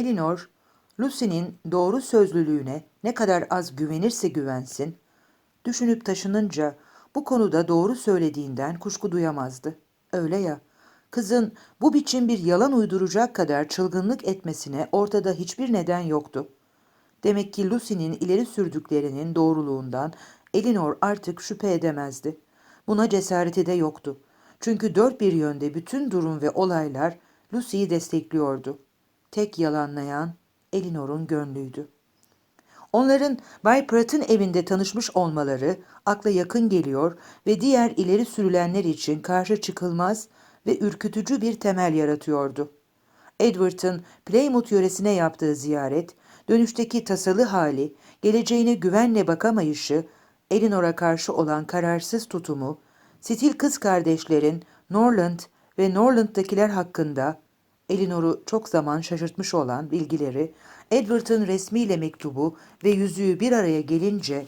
Elinor, Lucy'nin doğru sözlülüğüne ne kadar az güvenirse güvensin, düşünüp taşınınca bu konuda doğru söylediğinden kuşku duyamazdı. Öyle ya, kızın bu biçim bir yalan uyduracak kadar çılgınlık etmesine ortada hiçbir neden yoktu. Demek ki Lucy'nin ileri sürdüklerinin doğruluğundan Elinor artık şüphe edemezdi. Buna cesareti de yoktu. Çünkü dört bir yönde bütün durum ve olaylar Lucy'yi destekliyordu. Tek yalanlayan Elinor'un gönlüydü. Onların Bay Pratt'ın evinde tanışmış olmaları akla yakın geliyor ve diğer ileri sürülenler için karşı çıkılmaz ve ürkütücü bir temel yaratıyordu. Edward'ın Plymouth yöresine yaptığı ziyaret, dönüşteki tasalı hali, geleceğine güvenle bakamayışı, Elinor'a karşı olan kararsız tutumu, Stil kız kardeşlerin Norland ve Norland'dakiler hakkında Elinor'u çok zaman şaşırtmış olan bilgileri, Edward'ın resmiyle mektubu ve yüzüğü bir araya gelince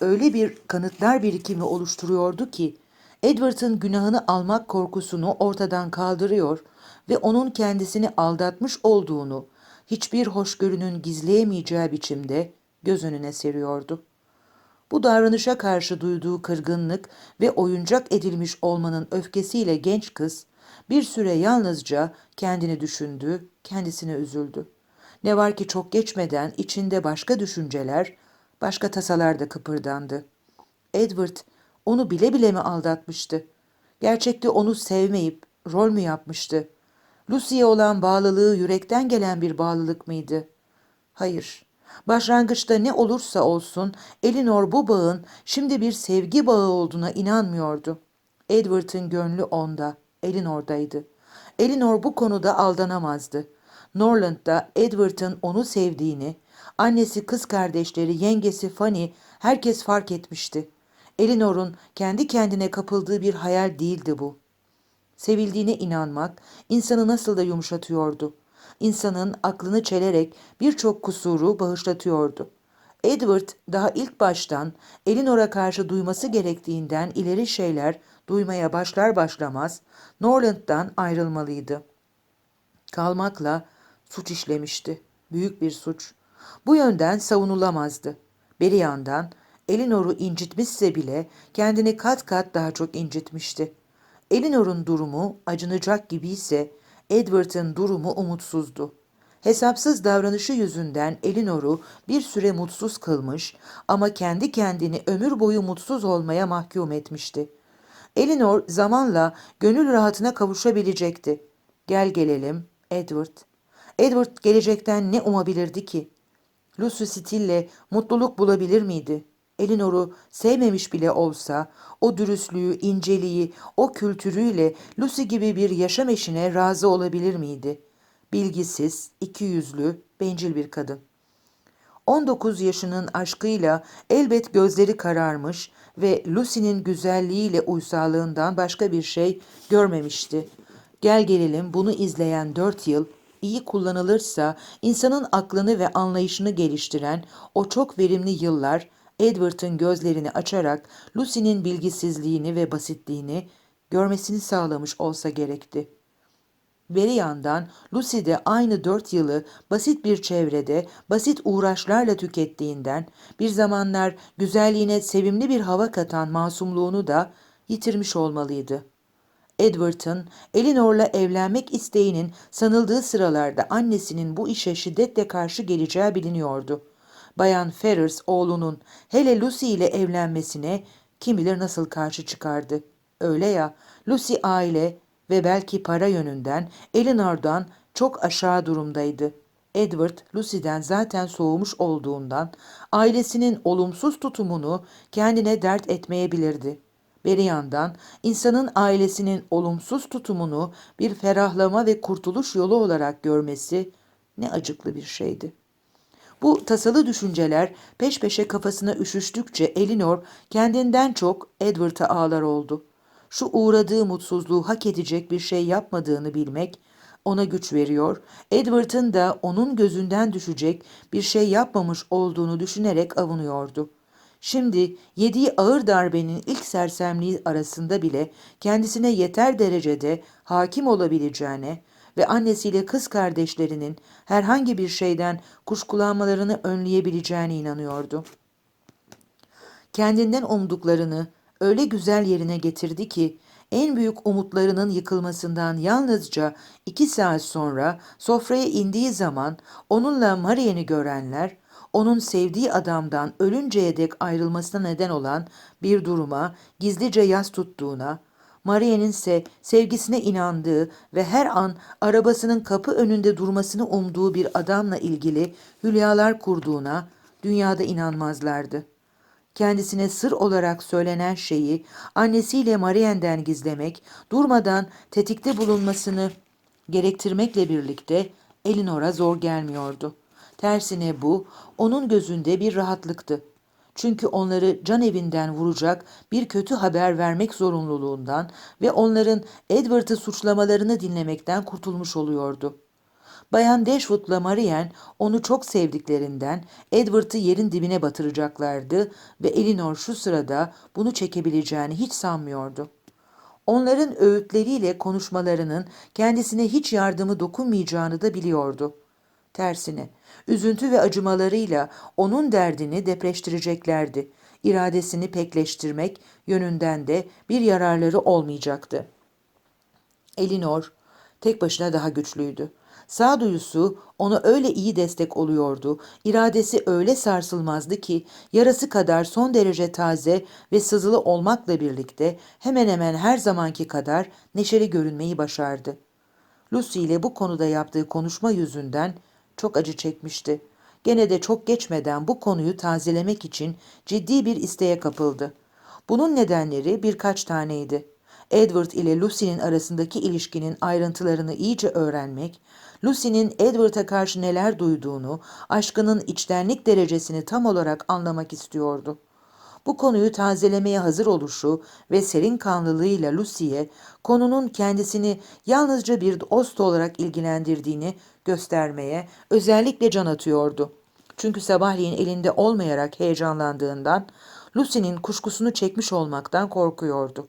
öyle bir kanıtlar birikimi oluşturuyordu ki Edward'ın günahını almak korkusunu ortadan kaldırıyor ve onun kendisini aldatmış olduğunu hiçbir hoşgörünün gizleyemeyeceği biçimde göz önüne seriyordu. Bu davranışa karşı duyduğu kırgınlık ve oyuncak edilmiş olmanın öfkesiyle genç kız bir süre yalnızca kendini düşündü, kendisine üzüldü. Ne var ki çok geçmeden içinde başka düşünceler, başka tasalar da kıpırdandı. Edward onu bile bile mi aldatmıştı? Gerçekte onu sevmeyip rol mü yapmıştı? Lucy'ye olan bağlılığı yürekten gelen bir bağlılık mıydı? Hayır. Başlangıçta ne olursa olsun Elinor bu bağın şimdi bir sevgi bağı olduğuna inanmıyordu. Edward'ın gönlü onda, Elinor'daydı. Elinor bu konuda aldanamazdı. Norland'da Edward'ın onu sevdiğini, annesi, kız kardeşleri, yengesi Fanny herkes fark etmişti. Elinor'un kendi kendine kapıldığı bir hayal değildi bu. Sevildiğine inanmak insanı nasıl da yumuşatıyordu. İnsanın aklını çelerek birçok kusuru bağışlatıyordu. Edward daha ilk baştan Elinor'a karşı duyması gerektiğinden ileri şeyler duymaya başlar başlamaz Norland'dan ayrılmalıydı. Kalmakla suç işlemişti. Büyük bir suç. Bu yönden savunulamazdı. Bir yandan Elinor'u incitmişse bile kendini kat kat daha çok incitmişti. Elinor'un durumu acınacak gibiyse Edward'ın durumu umutsuzdu. Hesapsız davranışı yüzünden Elinor'u bir süre mutsuz kılmış ama kendi kendini ömür boyu mutsuz olmaya mahkum etmişti. Elinor zamanla gönül rahatına kavuşabilecekti. Gel gelelim Edward. Edward gelecekten ne umabilirdi ki? Lucy Steele'le mutluluk bulabilir miydi? Elinor'u sevmemiş bile olsa o dürüstlüğü, inceliği, o kültürüyle Lucy gibi bir yaşam eşine razı olabilir miydi? Bilgisiz, ikiyüzlü, bencil bir kadın. 19 yaşının aşkıyla elbet gözleri kararmış ve Lucy'nin güzelliğiyle uysallığından başka bir şey görmemişti. Gel gelelim bunu izleyen dört yıl iyi kullanılırsa insanın aklını ve anlayışını geliştiren o çok verimli yıllar Edward'ın gözlerini açarak Lucy'nin bilgisizliğini ve basitliğini görmesini sağlamış olsa gerekti. Beri yandan Lucy de aynı dört yılı basit bir çevrede, basit uğraşlarla tükettiğinden bir zamanlar güzelliğine sevimli bir hava katan masumluğunu da yitirmiş olmalıydı. Edward'ın Elinor'la evlenmek isteğinin sanıldığı sıralarda annesinin bu işe şiddetle karşı geleceği biliniyordu. Bayan Ferrers oğlunun hele Lucy ile evlenmesine kim bilir nasıl karşı çıkardı. Öyle ya Lucy aile ve belki para yönünden Elinor'dan çok aşağı durumdaydı. Edward, Lucy'den zaten soğumuş olduğundan ailesinin olumsuz tutumunu kendine dert etmeyebilirdi. Bir yandan insanın ailesinin olumsuz tutumunu bir ferahlama ve kurtuluş yolu olarak görmesi ne acıklı bir şeydi. Bu tasalı düşünceler peş peşe kafasına üşüştükçe Elinor kendinden çok Edward'a ağlar oldu. Şu uğradığı mutsuzluğu hak edecek bir şey yapmadığını bilmek ona güç veriyor, Edward'ın da onun gözünden düşecek bir şey yapmamış olduğunu düşünerek avunuyordu. Şimdi yediği ağır darbenin ilk sersemliği arasında bile kendisine yeter derecede hakim olabileceğine ve annesiyle kız kardeşlerinin herhangi bir şeyden kuşkulanmalarını önleyebileceğine inanıyordu. Kendinden umduklarını öyle güzel yerine getirdi ki en büyük umutlarının yıkılmasından yalnızca iki saat sonra sofraya indiği zaman onunla Marianne'i görenler onun sevdiği adamdan ölünceye dek ayrılmasına neden olan bir duruma gizlice yas tuttuğuna, Marianne'in ise sevgisine inandığı ve her an arabasının kapı önünde durmasını umduğu bir adamla ilgili hülyalar kurduğuna dünyada inanmazlardı. Kendisine sır olarak söylenen şeyi annesiyle Marianne'den gizlemek, durmadan tetikte bulunmasını gerektirmekle birlikte Elinor'a zor gelmiyordu. Tersine bu onun gözünde bir rahatlıktı. Çünkü onları can evinden vuracak bir kötü haber vermek zorunluluğundan ve onların Edward'ı suçlamalarını dinlemekten kurtulmuş oluyordu. Bayan Dashwood'la Marianne onu çok sevdiklerinden Edward'ı yerin dibine batıracaklardı ve Elinor şu sırada bunu çekebileceğini hiç sanmıyordu. Onların öğütleriyle konuşmalarının kendisine hiç yardımı dokunmayacağını da biliyordu. Tersine, üzüntü ve acımalarıyla onun derdini depreştireceklerdi. İradesini pekleştirmek yönünden de bir yararları olmayacaktı. Elinor tek başına daha güçlüydü. Sağduyusu ona öyle iyi destek oluyordu, iradesi öyle sarsılmazdı ki yarası kadar son derece taze ve sızılı olmakla birlikte hemen hemen her zamanki kadar neşeli görünmeyi başardı. Lucy ile bu konuda yaptığı konuşma yüzünden çok acı çekmişti. Gene de çok geçmeden bu konuyu tazelemek için ciddi bir isteğe kapıldı. Bunun nedenleri birkaç taneydi. Edward ile Lucy'nin arasındaki ilişkinin ayrıntılarını iyice öğrenmek, Lucy'nin Edward'a karşı neler duyduğunu, aşkının içtenlik derecesini tam olarak anlamak istiyordu. Bu konuyu tazelemeye hazır oluşu ve serin kanlılığıyla Lucy'ye konunun kendisini yalnızca bir dost olarak ilgilendirdiğini göstermeye özellikle can atıyordu. Çünkü sabahleyin elinde olmayarak heyecanlandığından Lucy'nin kuşkusunu çekmiş olmaktan korkuyordu.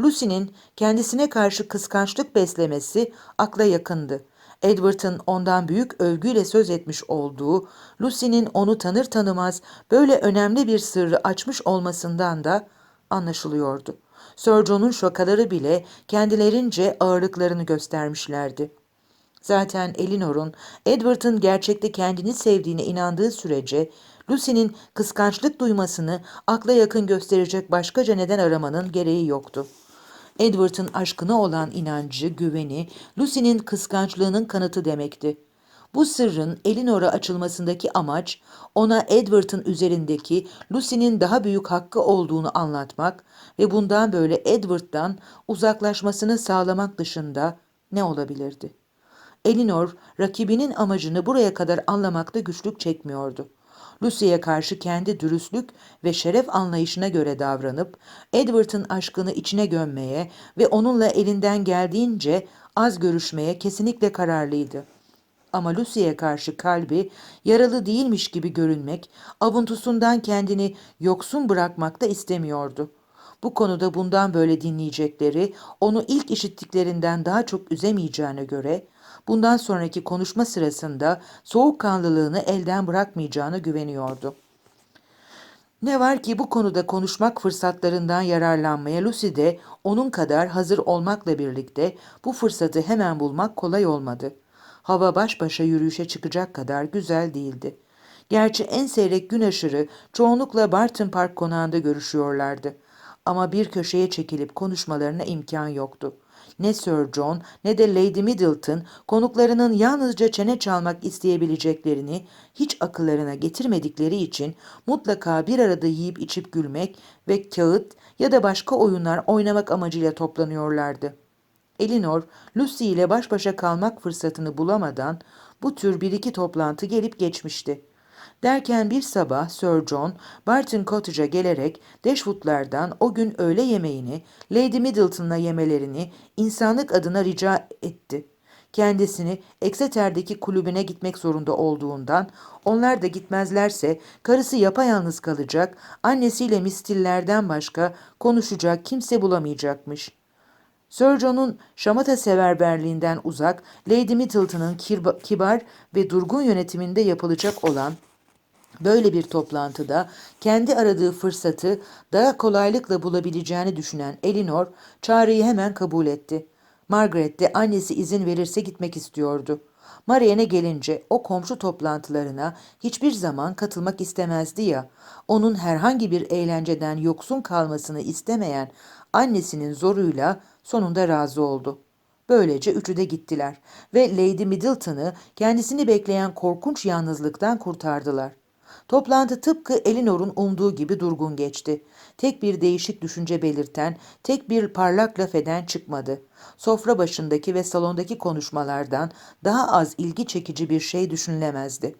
Lucy'nin kendisine karşı kıskançlık beslemesi akla yakındı. Edward'ın ondan büyük övgüyle söz etmiş olduğu, Lucy'nin onu tanır tanımaz böyle önemli bir sırrı açmış olmasından da anlaşılıyordu. Sir John'un şakaları bile kendilerince ağırlıklarını göstermişlerdi. Zaten Elinor'un Edward'ın gerçekte kendini sevdiğine inandığı sürece Lucy'nin kıskançlık duymasını akla yakın gösterecek başkaca neden aramanın gereği yoktu. Edward'ın aşkına olan inancı, güveni, Lucy'nin kıskançlığının kanıtı demekti. Bu sırrın Elinor'a açılmasındaki amaç, ona Edward'ın üzerindeki Lucy'nin daha büyük hakkı olduğunu anlatmak ve bundan böyle Edward'dan uzaklaşmasını sağlamak dışında ne olabilirdi? Elinor, rakibinin amacını buraya kadar anlamakta güçlük çekmiyordu. Lucy'ye karşı kendi dürüstlük ve şeref anlayışına göre davranıp Edward'ın aşkını içine gömmeye ve onunla elinden geldiğince az görüşmeye kesinlikle kararlıydı. Ama Lucy'ye karşı kalbi yaralı değilmiş gibi görünmek, avuntusundan kendini yoksun bırakmak da istemiyordu. Bu konuda bundan böyle dinleyecekleri onu ilk işittiklerinden daha çok üzemeyeceğine göre bundan sonraki konuşma sırasında soğukkanlılığını elden bırakmayacağına güveniyordu. Ne var ki bu konuda konuşmak fırsatlarından yararlanmaya Lucy de onun kadar hazır olmakla birlikte bu fırsatı hemen bulmak kolay olmadı. Hava baş başa yürüyüşe çıkacak kadar güzel değildi. Gerçi en seyrek gün aşırı çoğunlukla Barton Park konağında görüşüyorlardı. Ama bir köşeye çekilip konuşmalarına imkan yoktu. Ne Sir John ne de Lady Middleton konuklarının yalnızca çene çalmak isteyebileceklerini hiç akıllarına getirmedikleri için mutlaka bir arada yiyip içip gülmek ve kağıt ya da başka oyunlar oynamak amacıyla toplanıyorlardı. Elinor, Lucy ile baş başa kalmak fırsatını bulamadan bu tür bir iki toplantı gelip geçmişti. Derken bir sabah Sir John Barton Cottage'a gelerek Dashwood'lardan o gün öğle yemeğini Lady Middleton'la yemelerini insanlık adına rica etti. Kendisini Exeter'deki kulübüne gitmek zorunda olduğundan onlar da gitmezlerse karısı yapayalnız kalacak, annesiyle mistillerden başka konuşacak kimse bulamayacakmış. Sir John'un şamata severberliğinden uzak, Lady Middleton'ın kibar ve durgun yönetiminde yapılacak olan Böyle bir toplantıda kendi aradığı fırsatı daha kolaylıkla bulabileceğini düşünen Elinor çağrıyı hemen kabul etti. Margaret de annesi izin verirse gitmek istiyordu. Marianne gelince o komşu toplantılarına hiçbir zaman katılmak istemezdi ya. Onun herhangi bir eğlenceden yoksun kalmasını istemeyen annesinin zoruyla sonunda razı oldu. Böylece üçü de gittiler ve Lady Middleton'ı kendisini bekleyen korkunç yalnızlıktan kurtardılar. Toplantı tıpkı Elinor'un umduğu gibi durgun geçti. Tek bir değişik düşünce belirten, tek bir parlak laf eden çıkmadı. Sofra başındaki ve salondaki konuşmalardan daha az ilgi çekici bir şey düşünülemezdi.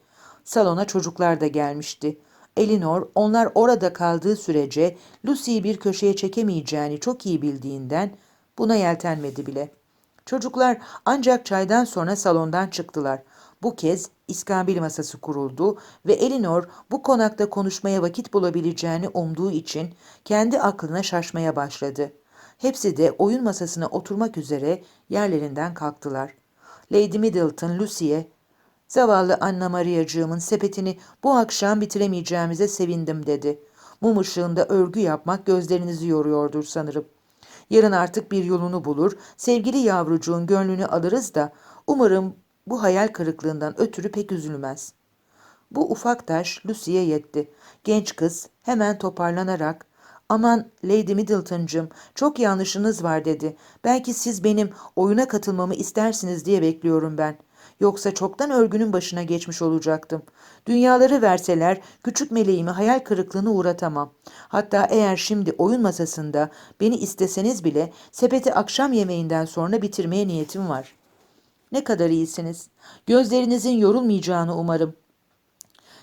Salona çocuklar da gelmişti. Elinor onlar orada kaldığı sürece Lucy'yi bir köşeye çekemeyeceğini çok iyi bildiğinden buna yeltenmedi bile. Çocuklar ancak çaydan sonra salondan çıktılar. Bu kez iskambil masası kuruldu ve Elinor bu konakta konuşmaya vakit bulabileceğini umduğu için kendi aklına şaşmaya başladı. Hepsi de oyun masasına oturmak üzere yerlerinden kalktılar. Lady Middleton Lucy'ye Zavallı Anna Maria'cığımın sepetini bu akşam bitiremeyeceğimize sevindim dedi. Mum ışığında örgü yapmak gözlerinizi yoruyordur sanırım. Yarın artık bir yolunu bulur, sevgili yavrucuğun gönlünü alırız da umarım bu hayal kırıklığından ötürü pek üzülmez. Bu ufak taş Lucy'ye yetti. Genç kız hemen toparlanarak Aman Lady Middleton'cığım çok yanlışınız var dedi. Belki siz benim oyuna katılmamı istersiniz diye bekliyorum ben. Yoksa çoktan örgünün başına geçmiş olacaktım. Dünyaları verseler küçük meleğimi hayal kırıklığına uğratamam. Hatta eğer şimdi oyun masasında beni isteseniz bile sepeti akşam yemeğinden sonra bitirmeye niyetim var. Ne kadar iyisiniz. Gözlerinizin yorulmayacağını umarım.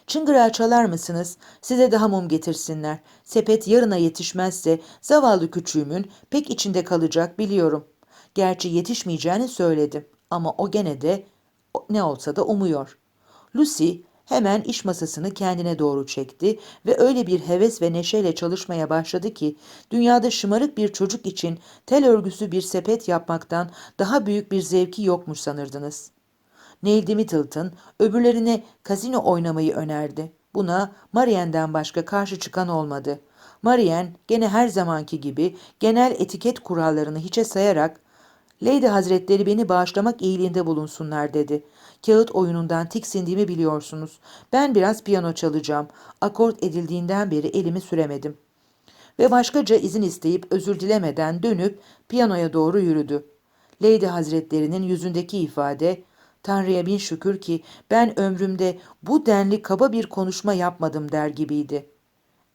Çıngırağı çalar mısınız? Size daha mum getirsinler. Sepet yarına yetişmezse zavallı küçüğümün pek içinde kalacak biliyorum. Gerçi yetişmeyeceğini söyledim ama o gene de ne olsa da umuyor. Lucy hemen iş masasını kendine doğru çekti ve öyle bir heves ve neşeyle çalışmaya başladı ki dünyada şımarık bir çocuk için tel örgüsü bir sepet yapmaktan daha büyük bir zevki yokmuş sanırdınız. Lady Middleton öbürlerine kazino oynamayı önerdi. Buna Marianne'den başka karşı çıkan olmadı. Marianne gene her zamanki gibi genel etiket kurallarını hiçe sayarak Lady Hazretleri beni bağışlamak iyiliğinde bulunsunlar dedi. Kağıt oyunundan tiksindiğimi biliyorsunuz. Ben biraz piyano çalacağım. Akort edildiğinden beri elimi süremedim. Ve başkaca izin isteyip özür dilemeden dönüp piyanoya doğru yürüdü. Lady Hazretlerinin yüzündeki ifade, Tanrı'ya bin şükür ki ben ömrümde bu denli kaba bir konuşma yapmadım der gibiydi.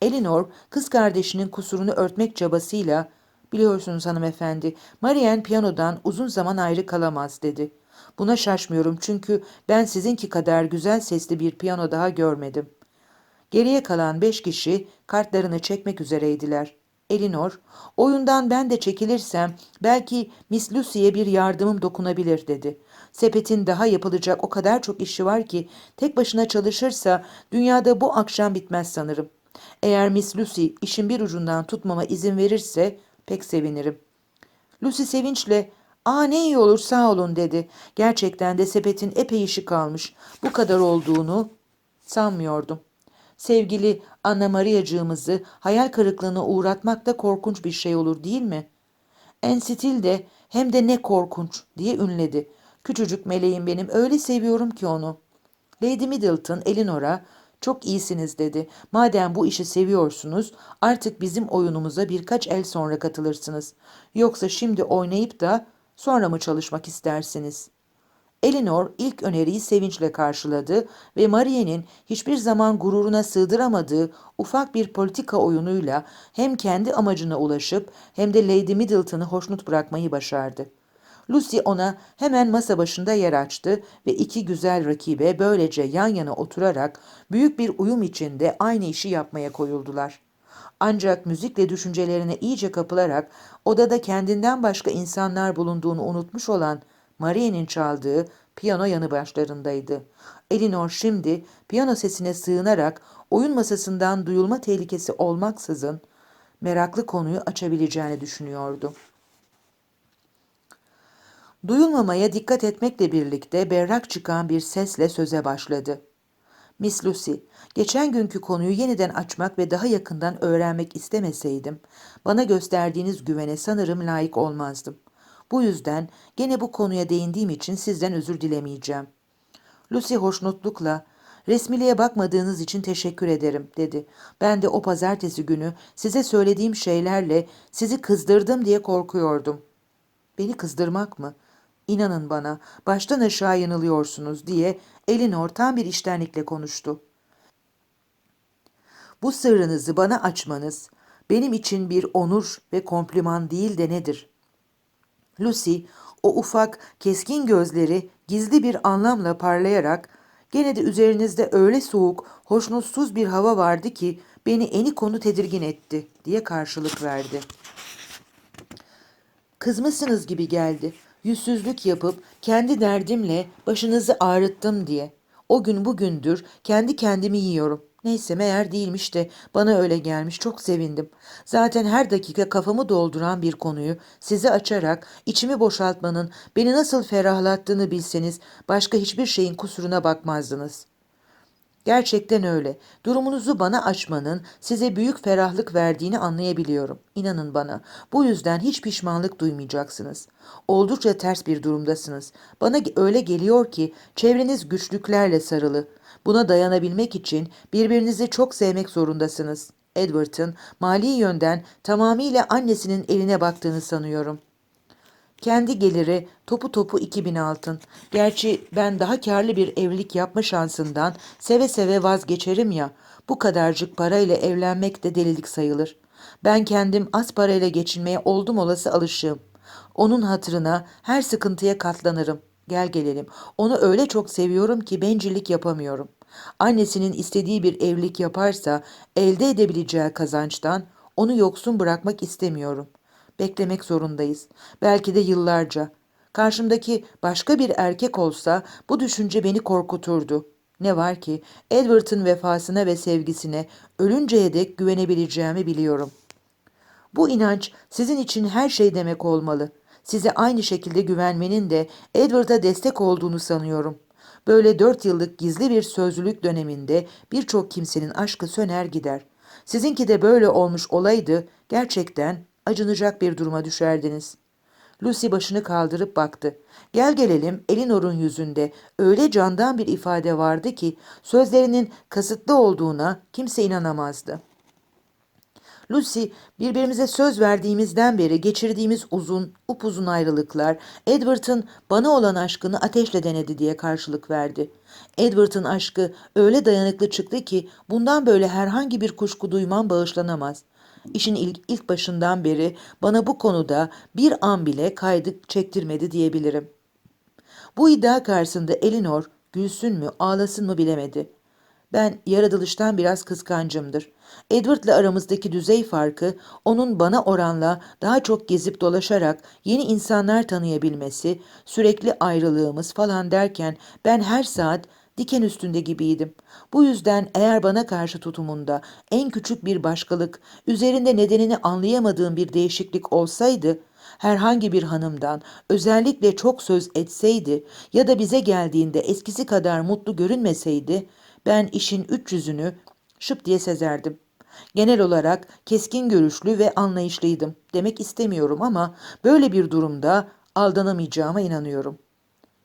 Elinor kız kardeşinin kusurunu örtmek çabasıyla Biliyorsunuz hanımefendi, Marianne piyanodan uzun zaman ayrı kalamaz dedi. Buna şaşmıyorum çünkü ben sizinki kadar güzel sesli bir piyano daha görmedim. Geriye kalan beş kişi kartlarını çekmek üzereydiler. Elinor, oyundan ben de çekilirsem belki Miss Lucy'ye bir yardımım dokunabilir dedi. Sepetin daha yapılacak o kadar çok işi var ki tek başına çalışırsa dünyada bu akşam bitmez sanırım. Eğer Miss Lucy işin bir ucundan tutmama izin verirse pek sevinirim. Lucy sevinçle ''Aa ne iyi olur sağ olun'' dedi. Gerçekten de sepetin epey işi kalmış. Bu kadar olduğunu sanmıyordum. Sevgili Anna Maria'cığımızı hayal kırıklığına uğratmak da korkunç bir şey olur değil mi? Ensitil de hem de ne korkunç diye ünledi. Küçücük meleğim benim öyle seviyorum ki onu. Lady Middleton Elinor'a çok iyisiniz dedi. Madem bu işi seviyorsunuz artık bizim oyunumuza birkaç el sonra katılırsınız. Yoksa şimdi oynayıp da sonra mı çalışmak istersiniz? Elinor ilk öneriyi sevinçle karşıladı ve Marie'nin hiçbir zaman gururuna sığdıramadığı ufak bir politika oyunuyla hem kendi amacına ulaşıp hem de Lady Middleton'ı hoşnut bırakmayı başardı. Lucy ona hemen masa başında yer açtı ve iki güzel rakibe böylece yan yana oturarak büyük bir uyum içinde aynı işi yapmaya koyuldular. Ancak müzikle düşüncelerine iyice kapılarak odada kendinden başka insanlar bulunduğunu unutmuş olan Marie'nin çaldığı piyano yanı başlarındaydı. Elinor şimdi piyano sesine sığınarak oyun masasından duyulma tehlikesi olmaksızın meraklı konuyu açabileceğini düşünüyordu. Duyulmamaya dikkat etmekle birlikte berrak çıkan bir sesle söze başladı. Miss Lucy, geçen günkü konuyu yeniden açmak ve daha yakından öğrenmek istemeseydim, bana gösterdiğiniz güvene sanırım layık olmazdım. Bu yüzden gene bu konuya değindiğim için sizden özür dilemeyeceğim. Lucy hoşnutlukla, resmiliğe bakmadığınız için teşekkür ederim, dedi. Ben de o pazartesi günü size söylediğim şeylerle sizi kızdırdım diye korkuyordum. Beni kızdırmak mı? İnanın bana, baştan aşağı yanılıyorsunuz diye Elinor tam bir iştenlikle konuştu. Bu sırrınızı bana açmanız benim için bir onur ve kompliman değil de nedir? Lucy, o ufak, keskin gözleri gizli bir anlamla parlayarak gene de üzerinizde öyle soğuk, hoşnutsuz bir hava vardı ki beni eni konu tedirgin etti diye karşılık verdi. Kızmışsınız gibi geldi. Yüzsüzlük yapıp kendi derdimle başınızı ağrıttım diye. O gün bugündür kendi kendimi yiyorum. Neyse meğer değilmiş de bana öyle gelmiş. Çok sevindim. Zaten her dakika kafamı dolduran bir konuyu size açarak içimi boşaltmanın beni nasıl ferahlattığını bilseniz başka hiçbir şeyin kusuruna bakmazdınız.'' Gerçekten öyle. Durumunuzu bana açmanın size büyük ferahlık verdiğini anlayabiliyorum. İnanın bana. Bu yüzden hiç pişmanlık duymayacaksınız. Oldukça ters bir durumdasınız. Bana öyle geliyor ki çevreniz güçlüklerle sarılı. Buna dayanabilmek için birbirinizi çok sevmek zorundasınız. Edward'ın mali yönden tamamıyla annesinin eline baktığını sanıyorum.'' Kendi geliri topu topu 2000 altın. Gerçi ben daha karlı bir evlilik yapma şansından seve seve vazgeçerim ya. Bu kadarcık parayla evlenmek de delilik sayılır. Ben kendim az parayla geçinmeye oldum olası alışığım. Onun hatırına her sıkıntıya katlanırım. Gel gelelim. Onu öyle çok seviyorum ki bencillik yapamıyorum. Annesinin istediği bir evlilik yaparsa elde edebileceği kazançtan onu yoksun bırakmak istemiyorum.'' Beklemek zorundayız. Belki de yıllarca. Karşımdaki başka bir erkek olsa bu düşünce beni korkuturdu. Ne var ki Edward'ın vefasına ve sevgisine ölünceye dek güvenebileceğimi biliyorum. Bu inanç sizin için her şey demek olmalı. Size aynı şekilde güvenmenin de Edward'a destek olduğunu sanıyorum. Böyle dört yıllık gizli bir sözlülük döneminde birçok kimsenin aşkı söner gider. Sizinki de böyle olmuş olaydı gerçekten acınacak bir duruma düşerdiniz. Lucy başını kaldırıp baktı. Gel gelelim Elinor'un yüzünde öyle candan bir ifade vardı ki sözlerinin kasıtlı olduğuna kimse inanamazdı. Lucy, birbirimize söz verdiğimizden beri geçirdiğimiz uzun, upuzun ayrılıklar, Edward'ın bana olan aşkını ateşle denedi diye karşılık verdi. Edward'ın aşkı öyle dayanıklı çıktı ki bundan böyle herhangi bir kuşku duymam bağışlanamaz. İşin ilk, ilk başından beri bana bu konuda bir an bile kaydı çektirmedi diyebilirim. Bu iddia karşısında Elinor gülsün mü ağlasın mı bilemedi. Ben yaratılıştan biraz kıskancımdır. Edward'la aramızdaki düzey farkı onun bana oranla daha çok gezip dolaşarak yeni insanlar tanıyabilmesi, sürekli ayrılığımız falan derken ben her saat diken üstünde gibiydim. Bu yüzden eğer bana karşı tutumunda en küçük bir başkalık, üzerinde nedenini anlayamadığım bir değişiklik olsaydı, herhangi bir hanımdan özellikle çok söz etseydi ya da bize geldiğinde eskisi kadar mutlu görünmeseydi, ben işin üç yüzünü şıp diye sezerdim. Genel olarak keskin görüşlü ve anlayışlıydım demek istemiyorum ama böyle bir durumda aldanamayacağıma inanıyorum.''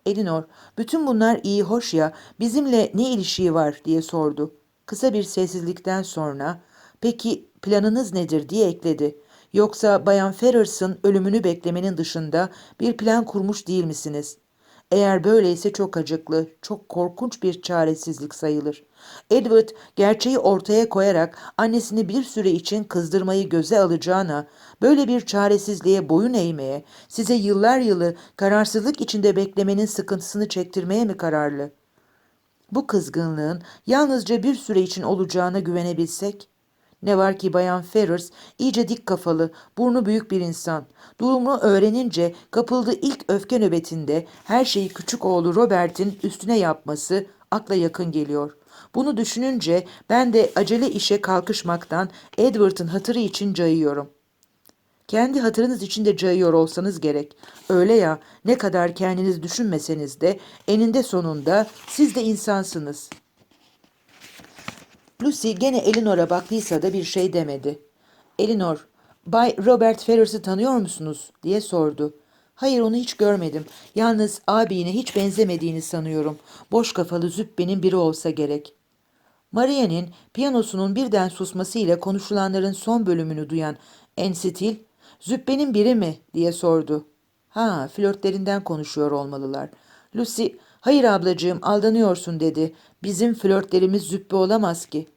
Elinor, bütün bunlar iyi hoş ya, bizimle ne ilişiği var diye sordu. Kısa bir sessizlikten sonra, peki planınız nedir diye ekledi. Yoksa Bayan Ferrers'ın ölümünü beklemenin dışında bir plan kurmuş değil misiniz? Eğer böyleyse çok acıklı, çok korkunç bir çaresizlik sayılır. Edward gerçeği ortaya koyarak annesini bir süre için kızdırmayı göze alacağına, böyle bir çaresizliğe boyun eğmeye, size yıllar yılı kararsızlık içinde beklemenin sıkıntısını çektirmeye mi kararlı? Bu kızgınlığın yalnızca bir süre için olacağına güvenebilsek, ne var ki Bayan Ferrers iyice dik kafalı, burnu büyük bir insan. Durumu öğrenince kapıldığı ilk öfke nöbetinde her şeyi küçük oğlu Robert'in üstüne yapması akla yakın geliyor. Bunu düşününce ben de acele işe kalkışmaktan Edward'ın hatırı için cayıyorum. Kendi hatırınız için de cayıyor olsanız gerek. Öyle ya, ne kadar kendiniz düşünmeseniz de eninde sonunda siz de insansınız. Lucy gene Elinor'a baktıysa da bir şey demedi. Elinor, Bay Robert Ferrers'ı tanıyor musunuz? diye sordu. Hayır onu hiç görmedim. Yalnız abine hiç benzemediğini sanıyorum. Boş kafalı züppenin biri olsa gerek. Maria'nın piyanosunun birden susmasıyla konuşulanların son bölümünü duyan Ensitil, züppenin biri mi diye sordu. Ha, flörtlerinden konuşuyor olmalılar. Lucy, hayır ablacığım aldanıyorsun dedi. Bizim flörtlerimiz züppe olamaz ki.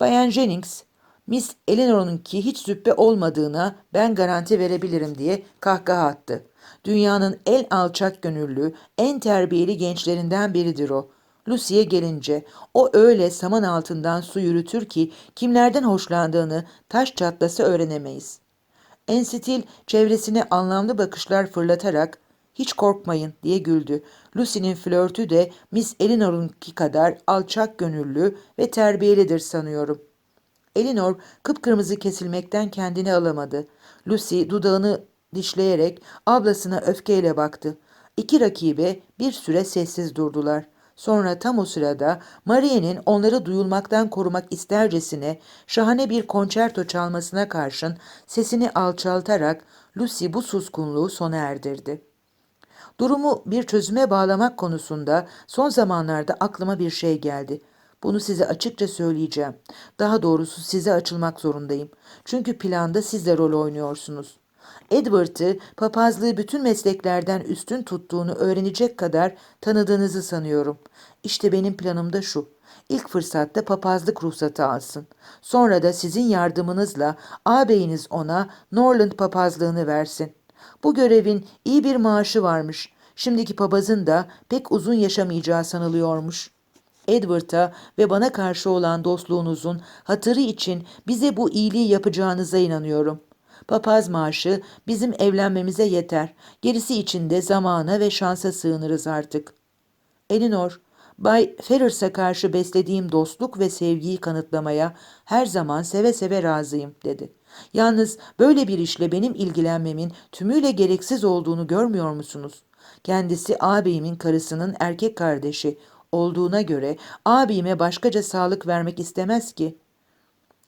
Bayan Jennings, Miss Eleanor'unki hiç züppe olmadığına ben garanti verebilirim diye kahkaha attı. Dünyanın en alçak gönüllü, en terbiyeli gençlerinden biridir o. Lucy'ye gelince o öyle saman altından su yürütür ki kimlerden hoşlandığını taş çatlasa öğrenemeyiz. Ensitil çevresine anlamlı bakışlar fırlatarak hiç korkmayın diye güldü. Lucy'nin flörtü de Miss Eleanor'unki kadar alçak gönüllü ve terbiyelidir sanıyorum. Elinor kıpkırmızı kesilmekten kendini alamadı. Lucy dudağını dişleyerek ablasına öfkeyle baktı. İki rakibe bir süre sessiz durdular. Sonra tam o sırada Marie'nin onları duyulmaktan korumak istercesine şahane bir konçerto çalmasına karşın sesini alçaltarak Lucy bu suskunluğu sona erdirdi. Durumu bir çözüme bağlamak konusunda son zamanlarda aklıma bir şey geldi. Bunu size açıkça söyleyeceğim. Daha doğrusu size açılmak zorundayım. Çünkü planda siz de rol oynuyorsunuz. Edward'ı papazlığı bütün mesleklerden üstün tuttuğunu öğrenecek kadar tanıdığınızı sanıyorum. İşte benim planım da şu. İlk fırsatta papazlık ruhsatı alsın. Sonra da sizin yardımınızla ağabeyiniz ona Norland papazlığını versin. Bu görevin iyi bir maaşı varmış. Şimdiki papazın da pek uzun yaşamayacağı sanılıyormuş. Edward'a ve bana karşı olan dostluğunuzun hatırı için bize bu iyiliği yapacağınıza inanıyorum. Papaz maaşı bizim evlenmemize yeter. Gerisi için de zamana ve şansa sığınırız artık. Elinor, Bay Ferrers'a karşı beslediğim dostluk ve sevgiyi kanıtlamaya her zaman seve seve razıyım, dedi. Yalnız böyle bir işle benim ilgilenmemin tümüyle gereksiz olduğunu görmüyor musunuz? Kendisi ağabeyimin karısının erkek kardeşi olduğuna göre abime başkaca sağlık vermek istemez ki.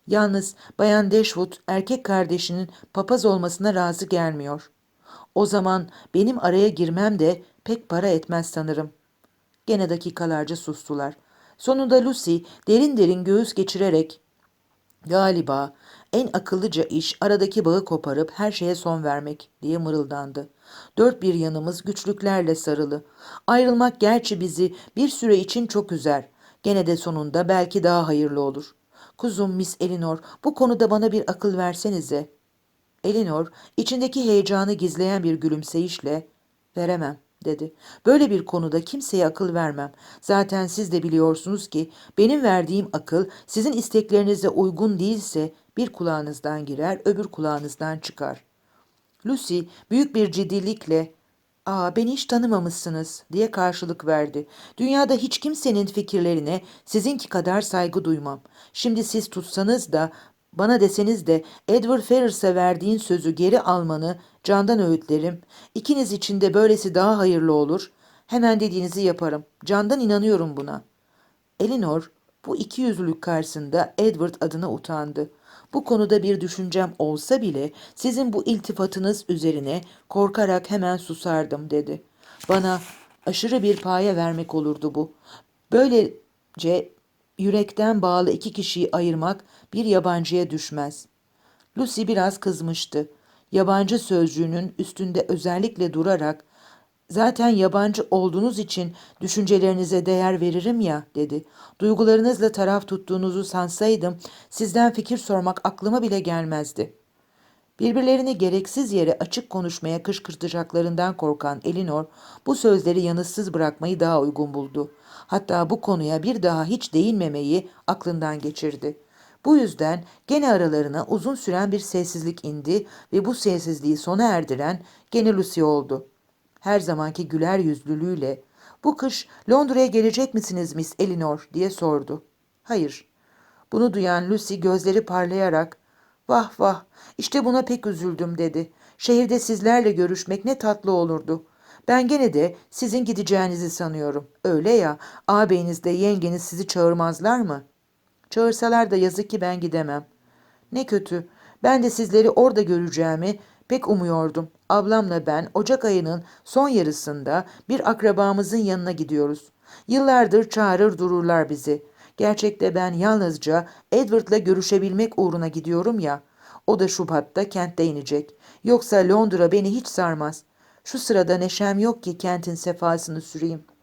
Yalnız Bayan Dashwood erkek kardeşinin papaz olmasına razı gelmiyor. O zaman benim araya girmem de pek para etmez sanırım. Gene dakikalarca sustular. Sonunda Lucy derin derin göğüs geçirerek Galiba en akıllıca iş aradaki bağı koparıp her şeye son vermek diye mırıldandı. Dört bir yanımız güçlüklerle sarılı. Ayrılmak gerçi bizi bir süre için çok üzer. Gene de sonunda belki daha hayırlı olur. Kuzum Miss Elinor bu konuda bana bir akıl versenize. Elinor içindeki heyecanı gizleyen bir gülümseyişle veremem dedi. Böyle bir konuda kimseye akıl vermem. Zaten siz de biliyorsunuz ki benim verdiğim akıl sizin isteklerinize uygun değilse bir kulağınızdan girer, öbür kulağınızdan çıkar. Lucy büyük bir ciddilikle ''Aa beni hiç tanımamışsınız.'' diye karşılık verdi. ''Dünyada hiç kimsenin fikirlerine sizinki kadar saygı duymam. Şimdi siz tutsanız da bana deseniz de Edward Ferrers'a verdiğin sözü geri almanı candan öğütlerim. İkiniz için de böylesi daha hayırlı olur. Hemen dediğinizi yaparım. Candan inanıyorum buna.'' Elinor bu iki yüzlülük karşısında Edward adına utandı. Bu konuda bir düşüncem olsa bile sizin bu iltifatınız üzerine korkarak hemen susardım dedi. Bana aşırı bir paye vermek olurdu bu. Böylece yürekten bağlı iki kişiyi ayırmak bir yabancıya düşmez. Lucy biraz kızmıştı. Yabancı sözcüğünün üstünde özellikle durarak Zaten yabancı olduğunuz için düşüncelerinize değer veririm ya, dedi. Duygularınızla taraf tuttuğunuzu sansaydım, sizden fikir sormak aklıma bile gelmezdi. Birbirlerini gereksiz yere açık konuşmaya kışkırtacaklarından korkan Elinor, bu sözleri yanıtsız bırakmayı daha uygun buldu. Hatta bu konuya bir daha hiç değinmemeyi aklından geçirdi. Bu yüzden gene aralarına uzun süren bir sessizlik indi ve bu sessizliği sona erdiren gene Lucy oldu.'' her zamanki güler yüzlülüğüyle ''Bu kış Londra'ya gelecek misiniz Miss Elinor?'' diye sordu. ''Hayır.'' Bunu duyan Lucy gözleri parlayarak Vah vah, işte buna pek üzüldüm dedi. Şehirde sizlerle görüşmek ne tatlı olurdu. Ben gene de sizin gideceğinizi sanıyorum. Öyle ya, ağabeyiniz de yengeniz sizi çağırmazlar mı? Çağırsalar da yazık ki ben gidemem. Ne kötü. Ben de sizleri orada göreceğimi pek umuyordum. Ablamla ben Ocak ayının son yarısında bir akrabamızın yanına gidiyoruz. Yıllardır çağırır dururlar bizi. Gerçekte ben yalnızca Edward'la görüşebilmek uğruna gidiyorum ya. O da Şubat'ta kentte inecek. Yoksa Londra beni hiç sarmaz. Şu sırada neşem yok ki kentin sefasını süreyim.''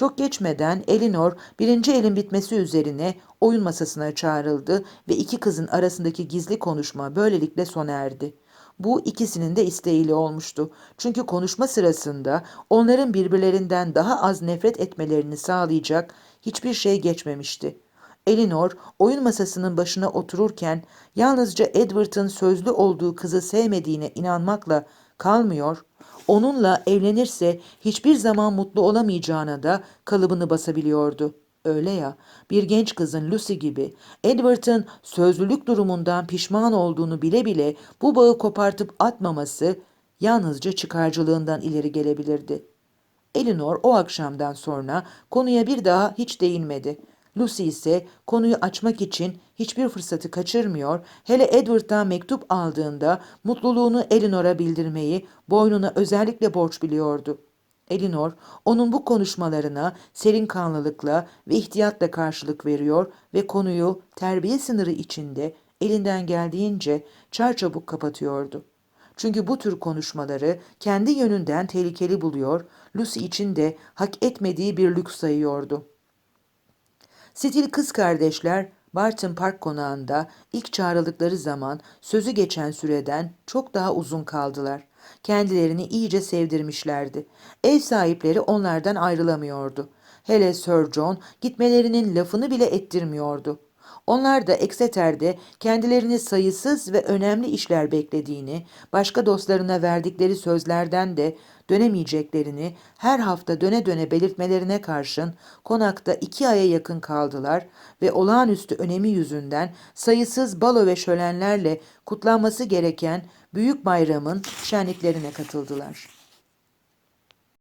Çok geçmeden Elinor birinci elin bitmesi üzerine oyun masasına çağrıldı ve iki kızın arasındaki gizli konuşma böylelikle sona erdi. Bu ikisinin de isteğiyle olmuştu. Çünkü konuşma sırasında onların birbirlerinden daha az nefret etmelerini sağlayacak hiçbir şey geçmemişti. Elinor oyun masasının başına otururken yalnızca Edward'ın sözlü olduğu kızı sevmediğine inanmakla kalmıyor, onunla evlenirse hiçbir zaman mutlu olamayacağına da kalıbını basabiliyordu. Öyle ya, bir genç kızın Lucy gibi Edward'ın sözlülük durumundan pişman olduğunu bile bile bu bağı kopartıp atmaması yalnızca çıkarcılığından ileri gelebilirdi. Elinor o akşamdan sonra konuya bir daha hiç değinmedi. Lucy ise konuyu açmak için hiçbir fırsatı kaçırmıyor, hele Edward'dan mektup aldığında mutluluğunu Elinor'a bildirmeyi boynuna özellikle borç biliyordu. Elinor, onun bu konuşmalarına serin kanlılıkla ve ihtiyatla karşılık veriyor ve konuyu terbiye sınırı içinde elinden geldiğince çarçabuk kapatıyordu. Çünkü bu tür konuşmaları kendi yönünden tehlikeli buluyor, Lucy için de hak etmediği bir lüks sayıyordu. Stil kız kardeşler Barton Park konağında ilk çağrıldıkları zaman sözü geçen süreden çok daha uzun kaldılar. Kendilerini iyice sevdirmişlerdi. Ev sahipleri onlardan ayrılamıyordu. Hele Sir John gitmelerinin lafını bile ettirmiyordu. Onlar da Exeter'de kendilerini sayısız ve önemli işler beklediğini, başka dostlarına verdikleri sözlerden de dönemeyeceklerini her hafta döne döne belirtmelerine karşın konakta iki aya yakın kaldılar ve olağanüstü önemi yüzünden sayısız balo ve şölenlerle kutlanması gereken büyük bayramın şenliklerine katıldılar.''